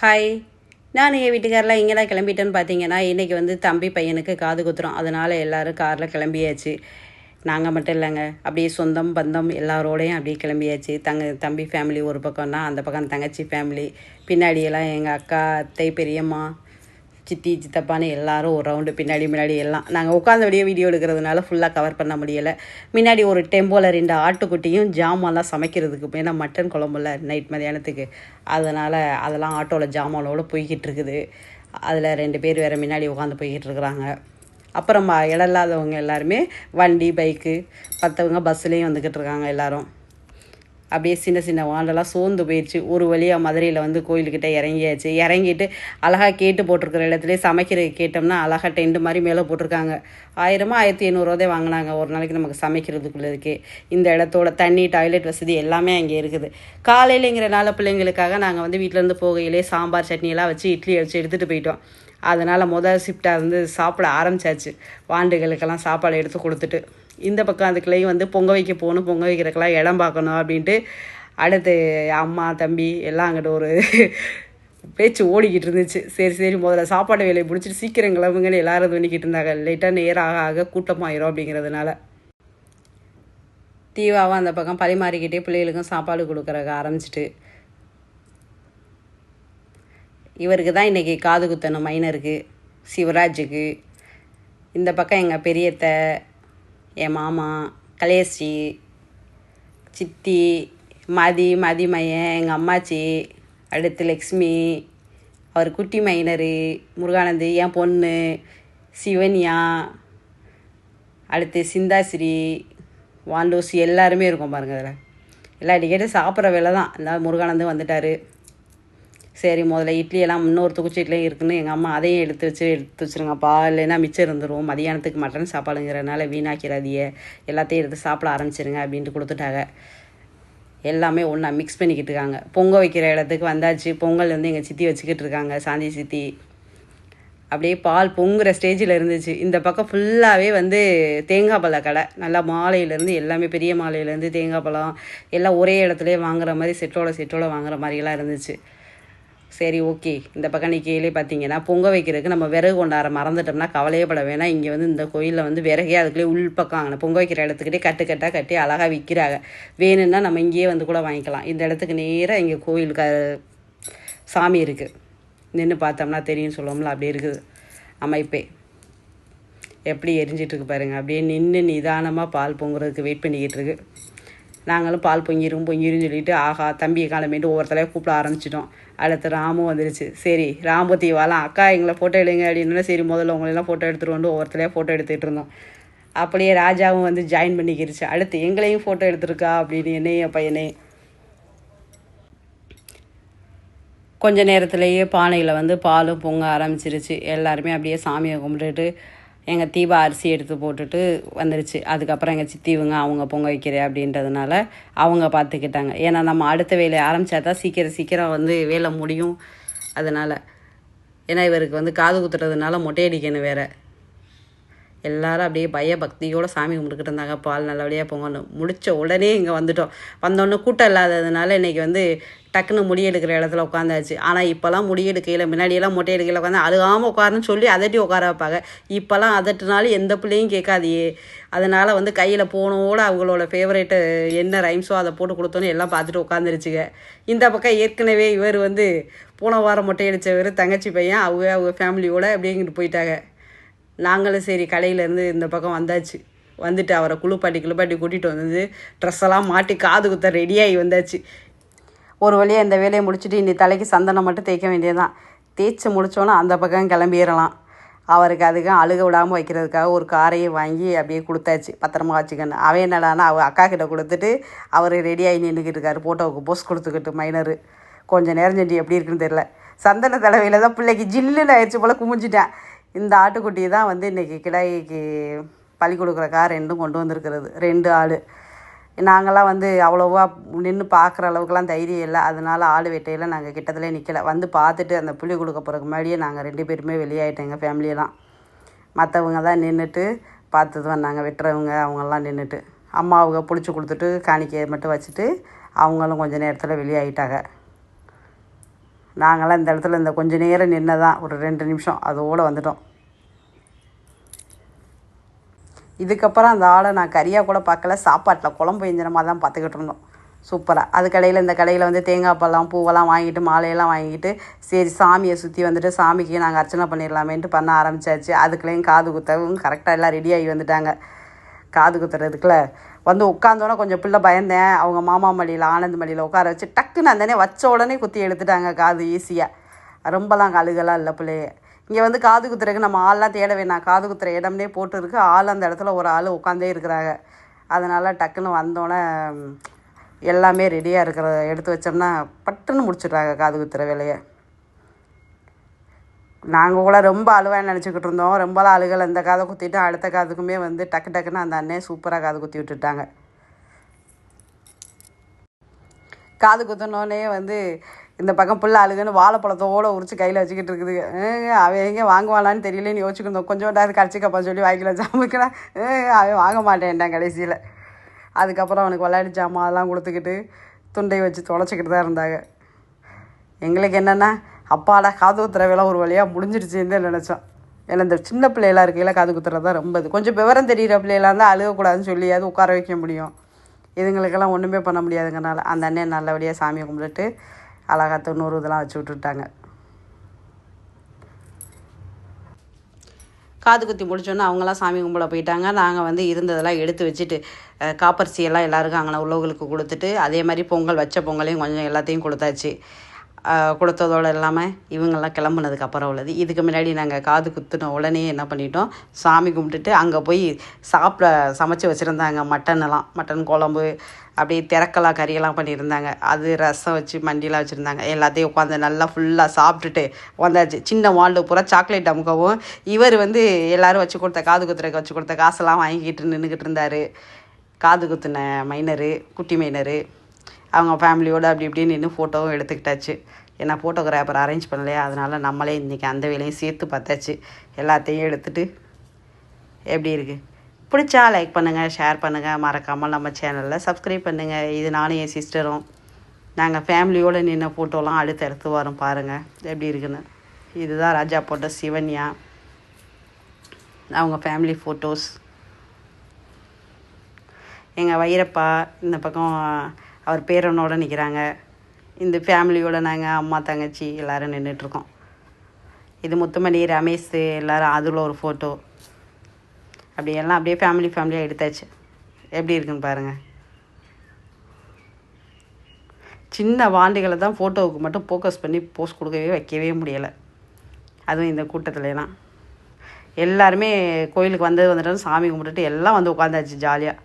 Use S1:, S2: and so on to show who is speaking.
S1: Hi நான் என் வீட்டுக்காரெலாம் இங்கெல்லாம் கிளம்பிட்டேன்னு பார்த்தீங்கன்னா இன்றைக்கி வந்து தம்பி பையனுக்கு காது குத்துறோம் அதனால் எல்லோரும் காரில் கிளம்பியாச்சு. நாங்கள் மட்டும் இல்லைங்க. அப்படியே சொந்தம் பந்தம் எல்லாரோடையும் அப்படியே கிளம்பியாச்சு. தங்க தம்பி ஃபேமிலி ஒரு பக்கம்னா அந்த பக்கம் தங்கச்சி ஃபேமிலி பின்னாடியெல்லாம் எங்கள் அக்கா அத்தை பெரியம்மா சித்தி சித்தப்பான்னு எல்லாரும் ஒரு ரவுண்டு பின்னாடி முன்னாடி எல்லாம். நாங்கள் உட்காந்தபடியே வீடியோ எடுக்கிறதுனால ஃபுல்லாக கவர் பண்ண முடியலை. முன்னாடி ஒரு டெம்போவில் ரெண்டு ஆட்டுக்குட்டியும் ஜாமான்லாம் சமைக்கிறதுக்கு ஏன்னா மட்டன் குழம்புல நைட் மதியானத்துக்கு அதனால் அதெல்லாம் ஆட்டோவில் ஜாமானோடு போய்கிட்டு இருக்குது. அதில் ரெண்டு பேர் வேறு முன்னாடி உட்காந்து போய்கிட்டு இருக்கிறாங்க. அப்புறம் இடம் இல்லாதவங்க எல்லாருமே வண்டி பைக்கு மற்றவங்க பஸ்ஸுலேயும் வந்துக்கிட்டு இருக்காங்க எல்லாரும். அப்படியே சின்ன சின்ன வாண்டெல்லாம் சோர்ந்து போயிடுச்சு ஒரு வழியாக மதுரையில் வந்து கோயிலுக்கிட்ட இறங்கியாச்சு. இறங்கிட்டு அழகாக கேட்டு போட்டிருக்கிற இடத்துல சமைக்கிறதுக்கு கேட்டோம்னா அழகாக டென்ட் மாதிரி மேலே போட்டிருக்காங்க. ஆயிரமா ஆயிரத்தி ஐநூறுரூவாதே வாங்கினாங்க. ஒரு நாளைக்கு நமக்கு சமைக்கிறதுக்குள்ளதுக்கு இந்த இடத்தோட தண்ணி டாய்லெட் வசதி எல்லாமே அங்கே இருக்குது. காலையிலங்கிறனால பிள்ளைங்களுக்காக நாங்கள் வந்து வீட்டிலேருந்து போகையிலே சாம்பார் சட்னியெல்லாம் வச்சு இட்லி வச்சு எடுத்துகிட்டு போயிட்டோம். அதனால் முதல் ஷிஃப்டாக இருந்து சாப்பிட ஆரம்பிச்சாச்சு. வாண்டுகளுக்கெல்லாம் சாப்பாடு எடுத்து கொடுத்துட்டு. இந்த பக்கம் அதுக்குள்ளேயும் வந்து பொங்க வைக்க போகணும் பொங்க வைக்கிறதுக்கெல்லாம் இடம் பார்க்கணும் அப்படின்ட்டு அடுத்து அம்மா தம்பி எல்லாம் அங்கிட்ட ஒரு பேச்சு ஓடிக்கிட்டு இருந்துச்சு. சரி சரி முதல்ல சாப்பாடு வேலையை பிடிச்சிட்டு சீக்கிரம் கிளம்புங்கன்னு எல்லாரும் இது பண்ணிக்கிட்டு இருந்தாங்க. லேட்டாக நேரம் ஆக ஆக கூட்டமாயிரும் அப்படிங்கிறதுனால. தீவாவும் அந்த பக்கம் பரிமாறிக்கிட்டே பிள்ளைகளுக்கும் சாப்பாடு கொடுக்குறக்க ஆரம்பிச்சிட்டு. இவருக்கு தான் இன்றைக்கி காது குத்தணும் மைனருக்கு சிவராஜுக்கு. இந்த பக்கம் எங்கள் பெரியத்தை என் மாமா கலையஸ்ரீ சித்தி மதி மதி மையன் எங்கள் அம்மாச்சி அடுத்து லக்ஷ்மி அவர் குட்டி மைனரு முருகானந்து என் பொண்ணு சிவன்யா அடுத்து சிந்தாஸ்ரீ வாண்டோசி எல்லாருமே இருக்கும் பாருங்கள் அதில். எல்லா டிக்கெட்டும் சாப்பிட்ற வேலை தான் இந்த முருகானந்து வந்துட்டார். சரி முதல்ல இட்லியெல்லாம் இன்னொரு தொகுச்சி இட்லியும் இருக்குன்னு எங்கள் அம்மா அதையும் எடுத்து வச்சு எடுத்து வச்சுருங்கப்பா. இல்லைன்னா மிச்சம் இருந்துரும். மதியானத்துக்கு மட்டன் சாப்பாடுங்கிறனால வீணாக்கிறாதிய எல்லாத்தையும் எடுத்து சாப்பிட ஆரம்பிச்சிருங்க அப்படின்ட்டு கொடுத்துட்டாங்க. எல்லாமே ஒன்றா மிக்ஸ் பண்ணிக்கிட்டு இருக்காங்க. பொங்கல் வைக்கிற இடத்துக்கு வந்தாச்சு. பொங்கல் வந்து எங்கள் சித்தி வச்சுக்கிட்டு இருக்காங்க. சாந்தி சித்தி. அப்படியே பால் பொங்குற ஸ்டேஜில் இருந்துச்சு. இந்த பக்கம் ஃபுல்லாகவே வந்து தேங்காய் பழ கடை. நல்லா மாலையிலேருந்து எல்லாமே பெரிய மாலையிலேருந்து தேங்காய் பழம் எல்லாம் ஒரே இடத்துலையே வாங்குற மாதிரி செட்டோட செட்டோட வாங்குற மாதிரிலாம் இருந்துச்சு. சரி ஓகே. இந்த பக்கம் நிற்கையிலே பார்த்தீங்கன்னா பொங்க வைக்கிறதுக்கு நம்ம விறகு கொண்டாட மறந்துட்டோம்னா கவலையே பட வேணாம். இங்கே வந்து இந்த கோயிலில் வந்து விறகே அதுக்குள்ளே உள் பக்கம் அங்கே பொங்க வைக்கிற இடத்துக்கிட்டே கட்டு கட்டாக கட்டி அழகாக விற்கிறாங்க வேணும்னா நம்ம இங்கேயே வந்து கூட வாங்கிக்கலாம். இந்த இடத்துக்கு நேராக இங்கே கோயிலுக்கு சாமி இருக்குது நின்று பார்த்தோம்னா தெரியும் சொல்லுவோம்ல அப்படி இருக்குது. அமைப்பே. எப்படி எரிஞ்சிட்ருக்கு பாருங்கள் அப்படியே நின்று நிதானமாக பால் பொங்குறதுக்கு வெயிட் பண்ணிக்கிட்டு இருக்கு. நாங்களும் பால் பொங்கிரும் பொங்கிரும் சொல்லிட்டு ஆஹா தம்பியை காலமேட்டு ஒவ்வொருத்தலையும் கூப்பிட ஆரம்பிச்சிட்டோம். அடுத்து ராமும் வந்துருச்சு. சரி ராம்பு தீவாலாம் அக்கா எங்களை ஃபோட்டோ எடுங்க அப்படின்னா சரி முதல்ல உங்களெல்லாம் ஃபோட்டோ எடுத்துகிட்டு வந்து ஒவ்வொருத்தலையும் ஃபோட்டோ எடுத்துகிட்டு இருந்தோம். அப்படியே ராஜாவும் வந்து ஜாயின் பண்ணிக்கிருச்சு. அடுத்து எங்களையும் ஃபோட்டோ எடுத்துருக்கா அப்படின்னு என்னையும் பையனே. கொஞ்ச நேரத்துலேயே பானையில் வந்து பாலும் பொங்க ஆரம்பிச்சிருச்சு. எல்லாருமே அப்படியே சாமியை கும்பிட்டுட்டு எங்கள் தீபா அரிசி எடுத்து போட்டுட்டு வந்துருச்சு. அதுக்கப்புறம் எங்கள் சித்திவங்க அவங்க பொங்க வைக்கிற அப்படின்றதுனால அவங்க பார்த்துக்கிட்டாங்க ஏன்னா நம்ம அடுத்த வேலையை ஆரம்பித்தா தான் சீக்கிரம் சீக்கிரம் வந்து வேலை முடியும். அதனால் ஏன்னா இவருக்கு வந்து காது குத்துறதுனால மொட்டையடிக்கணும் வேறு. எல்லாரும் அப்படியே பயபக்தியோடு சாமி கும்பிட்டுக்கிட்டு இருந்தாங்க. பால் நல்லபடியாக பொங்கணும் முடித்த உடனே இங்கே வந்துட்டோம். வந்தோடனே கூட்டம் இல்லாததுனால இன்றைக்கி வந்து டக்குன்னு முடி எடுக்கிற இடத்துல உட்காந்தாச்சு. ஆனால் இப்போல்லாம் முடி எடுக்கையில் முன்னாடியெல்லாம் மொட்டை எடுக்கையில் உட்காந்து அழுகாமல் உட்காருன்னு சொல்லி அதட்டி உட்கார வைப்பாங்க. இப்போல்லாம் அதட்டினாலும் எந்த பிள்ளையும் கேட்காதியே. அதனால் வந்து கையில் போனோட அவங்களோட ஃபேவரேட்டு என்ன ரைம்ஸோ அதை போட்டு கொடுத்தோன்னு எல்லாம் பார்த்துட்டு உட்காந்துருச்சுங்க இந்த பக்கம் ஏற்கனவே இவர் வந்து போன வாரம் மொட்டை அடித்தவர் தங்கச்சி பையன் அவங்க அவங்க ஃபேமிலியோடு அப்படிங்கிட்டு போயிட்டாங்க. நாங்களும் சரி கடையிலேருந்து இந்த பக்கம் வந்தாச்சு. வந்துட்டு அவரை குளிப்பாட்டி குளிப்பாட்டி கூட்டிகிட்டு வந்து ட்ரெஸ்ஸெல்லாம் மாட்டி காது குத்த ரெடியாகி வந்தாச்சு. ஒரு வழியாக இந்த வேலையை முடிச்சுட்டு இன்னி தலைக்கு சந்தனம் மட்டும் தேய்க்க வேண்டியதுதான். தேய்ச்சி முடித்தோன்னே அந்த பக்கம் கிளம்பிடலாம். அவருக்கு அதுக்கு அழுக விடாமல் வைக்கிறதுக்காக ஒரு காரையும் வாங்கி அப்படியே கொடுத்தாச்சு. பத்திரமா வச்சுக்கணும் அவன் என்னடானா அவ அக்கா கிட்ட கொடுத்துட்டு அவர் ரெடியாகி நின்றுக்கிட்டு இருக்காரு. ஃபோட்டோவுக்கு போஸ் கொடுத்துக்கிட்டு மைனரு கொஞ்சம் நேரம் செஞ்சு எப்படி இருக்குன்னு தெரில சந்தன தலைவையில் தான் பிள்ளைக்கு ஜில்லுன்னு ஆயிடுச்சு போல் குமிஞ்சிட்டேன். இந்த ஆட்டுக்குட்டி தான் வந்து இன்றைக்கி கிடாய்க்கு பழி கொடுக்குறக்கா ரெண்டும் கொண்டு வந்திருக்கிறது. ரெண்டு ஆள் நாங்களாம் வந்து அவ்வளோவா நின்று பார்க்குற அளவுக்குலாம் தைரியம் இல்லை. அதனால் ஆள் வெட்டையில் நாங்கள் கிட்டத்திலே நிற்கல வந்து பார்த்துட்டு அந்த புளி கொடுக்க போகிறக்கு முன்னாடியே நாங்கள் ரெண்டு பேருமே வெளியாயிட்டோம் எங்கள் ஃபேமிலியெல்லாம் மற்றவங்க தான் நின்றுட்டு பார்த்துட்டு வந்தாங்க. வெட்டுறவங்க அவங்கெல்லாம் நின்றுட்டு அம்மாவுங்க பிடிச்சி கொடுத்துட்டு காணிக்கையை மட்டும் வச்சுட்டு அவங்களும் கொஞ்சம் நேரத்தில் வெளியாகிட்டாங்க நாங்களாம் இந்த இடத்துல இந்த கொஞ்ச நேரம் நின்று தான் ஒரு ரெண்டு நிமிஷம். அதோடு வந்துட்டோம். இதுக்கப்புறம் அந்த ஆளை நான் கறியாக கூட பார்க்கல. சாப்பாட்டில் குழம்பு வெஞ்சனமாக தான் பார்த்துக்கிட்டு இருந்தோம். சூப்பராக அது கடையில் இந்த கடையில் வந்து தேங்காய் பழம் பூவெல்லாம் வாங்கிட்டு மாலையெல்லாம் வாங்கிட்டு சரி சாமியை சுற்றி வந்துட்டு சாமிக்கு நாங்கள் அர்ச்சனை பண்ணிடலாமேன்ட்டு பண்ண ஆரம்பிச்சாச்சு. அதுக்குள்ளேயும் காது குத்தவும் கரெக்டாக எல்லாம் ரெடி ஆகி வந்துட்டாங்க. காது குத்துறதுக்குள்ள வந்து உட்காந்தோன்னே கொஞ்சம் பிள்ளை பயந்தேன். அவங்க மாமா மடியில் ஆனந்த் மடியில் உட்கார வச்சு டக்குன்னு அந்தனே வச்ச உடனே குத்தி எடுத்துட்டாங்க காது ஈஸியாக ரொம்பலாம் கழுகெல்லாம் இல்லை பிள்ளைய. இங்கே வந்து காது குத்துறதுக்கு நம்ம ஆள்லாம் தேட வேணாம். காது குத்துற இடம்னே போட்டு இருக்கு ஆள் அந்த இடத்துல ஒரு ஆள் உட்காந்தே இருக்கிறாங்க. அதனால் டக்குன்னு வந்தோடனே எல்லாமே ரெடியாக இருக்கிற எடுத்து வச்சோம்னா பட்டுன்னு முடிச்சிடுறாங்க காது குத்துற வேலையை. நாங்கள் கூட ரொம்ப அழுவான்னு நினச்சிக்கிட்டு இருந்தோம். ரொம்பலாம் அழுகலை. இந்த காதை குத்திட்டு அடுத்த காதுக்குமே வந்து டக்கு டக்குன்னு அந்த அண்ணன் சூப்பராக காது குத்தி விட்டுட்டாங்க. காது குத்தினோடனே வந்து இந்த பக்கம் பிள்ளை அழுகுன்னு வாழைப்பழத்தோடு உரிச்சு கையில் வச்சுக்கிட்டு இருக்குது. அவன் எங்கே வாங்குவாளான்னு தெரியலன்னு யோசிச்சுக்கணும் கொஞ்சோண்டாவது கடிச்சிக்கப்பா சொல்லி வாய்க்கில் ஜாமுக்குனா அவன் வாங்க மாட்டேன்ட்டான் கடைசியில். அதுக்கப்புறம் அவனுக்கு விளையாடி ஜாமான் அதெல்லாம் கொடுத்துக்கிட்டு துண்டை வச்சு தொலைச்சிக்கிட்டு தான் இருந்தாங்க. எங்களுக்கு என்னென்னா அப்பாடா காது குத்துறவையெல்லாம் ஒரு வழியாக முடிஞ்சிருச்சுன்னு தான் நினச்சோம். ஏன்னா இந்த சின்ன பிள்ளையெல்லாம் இருக்கையில காது குத்துறது தான் ரொம்ப இது. கொஞ்சம் விவரம் தெரிகிற பிள்ளைகளாக இருந்தால் அழுகக்கூடாதுன்னு சொல்லி அது உட்கார வைக்க முடியும். இதுங்களுக்கெல்லாம் ஒன்றுமே பண்ண முடியாதுங்கனால அந்த அண்ணன் நல்லபடியாக சாமியை கும்பிட்டுட்டு அழகா தொண்ணூறு இதெல்லாம் வச்சு விட்டுட்டாங்க. காது குத்தி முடிச்சோன்னே அவங்களாம் சாமி கும்பிட போயிட்டாங்க. நாங்கள் வந்து இருந்ததெல்லாம் எடுத்து வச்சுட்டு அஹ், காப்பரிசி எல்லாம் எல்லாருக்கும் அங்கே உள்ளவங்களுக்கு கொடுத்துட்டு அதே மாதிரி பொங்கல் வச்ச பொங்கலையும் கொஞ்சம் எல்லாத்தையும் கொடுத்தாச்சு. கொடுத்ததோடு இல்லாமல் இவங்கெல்லாம் கிளம்புனதுக்கு அப்புறம் உள்ளது. இதுக்கு முன்னாடி நாங்கள் காது குத்துன உடனே என்ன பண்ணிட்டோம்? சாமி கும்பிட்டுட்டு அங்கே போய் சாப்பிட சமைச்சு வச்சுருந்தாங்க. மட்டன்லாம் மட்டன் குழம்பு அப்படியே திறக்கலாம் கறியெல்லாம் பண்ணியிருந்தாங்க. அது ரசம் வச்சு மண்டிலாம் வச்சுருந்தாங்க. எல்லாத்தையும் உட்காந்து நல்லா ஃபுல்லாக சாப்பிட்டுட்டு வந்தாச்சு. சின்ன வாண்டு பூரா சாக்லேட் அமுக்கவும். இவர் வந்து எல்லாரும் வச்சு கொடுத்த காது குத்துறதுக்கு வச்சு கொடுத்த காசெல்லாம் வாங்கிக்கிட்டு நின்றுக்கிட்டு இருந்தார். காது குத்துன மைனரு குட்டி மைனரு அவங்க ஃபேமிலியோடு அப்படி இப்படி நின்று ஃபோட்டோவும் எடுத்துக்கிட்டாச்சு. ஏன்னா ஃபோட்டோகிராஃபர் அரேஞ்ச் பண்ணலையா? அதனால் நம்மளே இன்றைக்கி அந்த வேலையும் சேர்த்து பார்த்தாச்சு. எல்லாத்தையும் எடுத்துகிட்டு எப்படி இருக்குது பிடிச்சா லைக் பண்ணுங்கள் ஷேர் பண்ணுங்கள் மறக்காமல் நம்ம சேனலில் சப்ஸ்கிரைப் பண்ணுங்கள் இது நானும் என் சிஸ்டரும் நாங்கள் ஃபேமிலியோடு நின்ன ஃபோட்டோலாம் அடுத்து எடுத்து வரோம் பாருங்கள் எப்படி இருக்குன்னு. இதுதான் ராஜா போட்ட சிவன்யா. அவங்க ஃபேமிலி ஃபோட்டோஸ் எங்கள் வைரப்பா இந்த பக்கம் அவர் பேரனோட நிற்கிறாங்க இந்த ஃபேமிலியோடு நாங்கள் அம்மா தங்கச்சி எல்லோரும் நின்றுட்டுருக்கோம் இது முத்துமணி ரமேஷ் எல்லோரும் அதில் ஒரு ஃபோட்டோ அப்படி எல்லாம் அப்படியே ஃபேமிலி ஃபேமிலியாக எடுத்தாச்சு. எப்படி இருக்குன்னு பாருங்கள் சின்ன வாண்டிகளை தான் ஃபோட்டோவுக்கு மட்டும் ஃபோக்கஸ் பண்ணி போஸ்ட் கொடுக்கவே வைக்கவே முடியலை. அதுவும் இந்த கூட்டத்துலலாம் எல்லாருமே கோயிலுக்கு வந்தது வந்துட்டு சாமி கும்பிட்டுட்டு எல்லாம் வந்து உட்காந்தாச்சு ஜாலியாக